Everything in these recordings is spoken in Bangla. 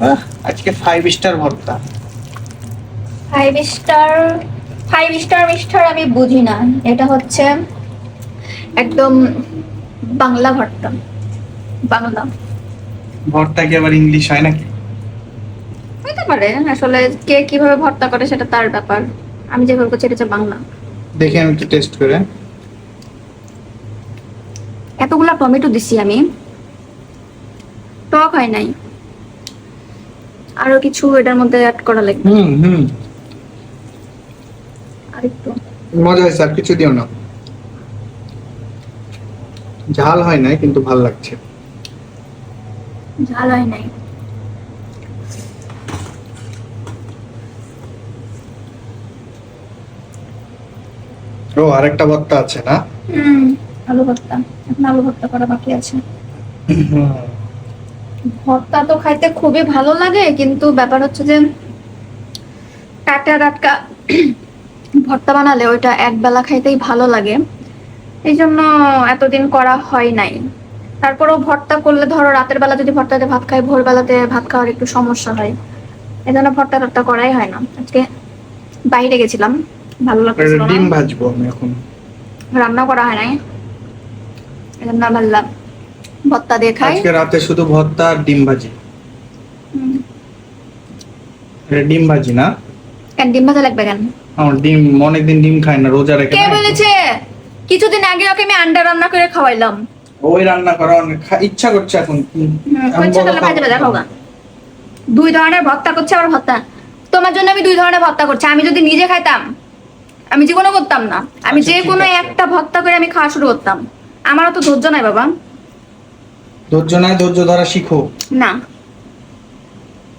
আহ, আজকে ফাইভ স্টার ভর্তা। Five star five star mister আমি বুঝি না। এটা হচ্ছে একদম বাংলা ভর্তা। বাংলা। ভর্তা কি আবার ইংলিশ হয় নাকি? হতে পারে। আসলে কে কীভাবে ভর্তা করে সেটা তার ব্যাপার। আমি যেভাবে করছি এটা হচ্ছে বাংলা। দেখি আমি একটু টেস্ট করে। এতগুলা টমেটো দিছি আমি। টক হয় নাই। আরও কিছু এটার মধ্যে অ্যাড করা লাগবে। হুম হুম। আর একটু মজা হয়েছে আর কিছু দিও না। ঝাল হয় নাই কিন্তু ভালো লাগছে। ঝাল হয় নাই। ও আরেকটা ভর্তা আছে না? হুম আলু ভর্তা। এখন আলু ভর্তা করা বাকি আছে। ভর্তা তো খাইতে খুবই ভালো লাগে কিন্তু ব্যাপার হচ্ছে যে টাটকা টাটকা ভর্তা বানালে ওইটা এক বেলা খাইতেই ভালো লাগে। এই জন্য এতদিন করা হয় নাই। তারপরেও ভর্তা করলে ধরো রাতের বেলা যদি ভর্তাতে ভাত খাই ভোরবেলাতে ভাত খাওয়ার একটু সমস্যা হয়। এই জন্য ভর্তা টর্তা করাই হয় না। আজকে বাইরে গেছিলাম ভালো লাগছিল ডিম ভাজবো আমি এখন। রান্না করা হয় নাই। এই জন্য ভাবলাম ভর্তা দিয়ে খাই। আজকে রাতে শুধু ভর্তা আর ডিম ভাজি। এটা ডিম ভাজি না? কেন ডিম ভাজা লাগবে কেন? আমার ডিম অনেকদিন ডিম খাই না রোজা রেখে কে বলেছে? কিছুদিন আগে ওকে আমি আন্ডা রান্না করে খাওয়াইলাম। ওই রান্না করা অনেক ইচ্ছা করছে এখন। ভাজা ভাজা খাওয়া দুই ধরনের ভর্তা করছে আবার ভর্তা তোমার জন্য আমি দুই ধরনের ভর্তা করছি। আমি যদি নিজে খাইতাম আমি কোনো করতাম না। আমি আচ্ছা, যে কোনো একটা ভর্তা করে আমি খাওয়া শুরু করতাম। আমার অত ধৈর্য নাই বাবা। ধৈর্য নাই ধৈর্য ধরা শিখো। না।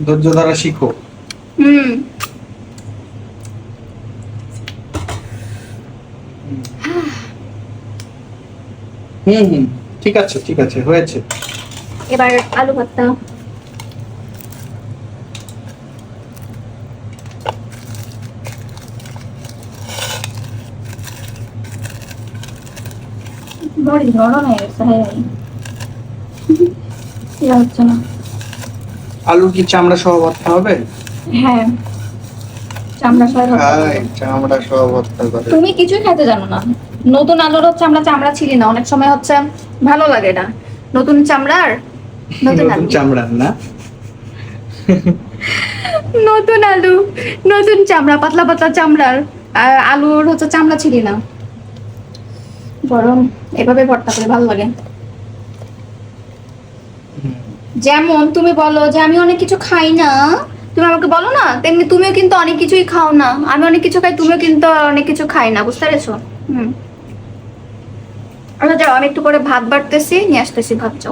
ধৈর্য ধরা শিখো। হুম। হুম হুম ঠিক আছে ঠিক আছে হয়েছে। এবার আলু ভর্তা। বড়ি নরম হয়ে গেছে হ্যাঁ। এটা হচ্ছে না। আলুর কি চামড়া সহ ভর্তা হবে? হ্যাঁ। চামড়া সহ ভর্তা হাই, করব। চামড়া সহ ভর্তা করে তুমি কিছুই খেতে জানো না। নতুন আলুর হচ্ছে আমরা চামড়া ছিলি না। অনেক সময় হচ্ছে ভালো লাগে না। নতুন চামড়ার নতুন চামড়ার না? নতুন আলু নতুন চামড়া পাতলা পাতলা চামড়ার আর আলুর হচ্ছে চামড়া ছিলি না। গরম এভাবে ভর্তা করে ভালো লাগে। যেমন তুমি বলো যে আমি অনেক কিছু খাই না, তুমি আমাকে বলো না? তেমনি তুমিও কিন্তু অনেক কিছুই খাও না। আমি অনেক কিছু খাই, তুমিও কিন্তু অনেক কিছু খাই না, বুঝতে পেরেছ? হুম। আচ্ছা যাও, আমি একটু করে ভাত বাড়তেছি, নিয়ে আসতেছি, ভাত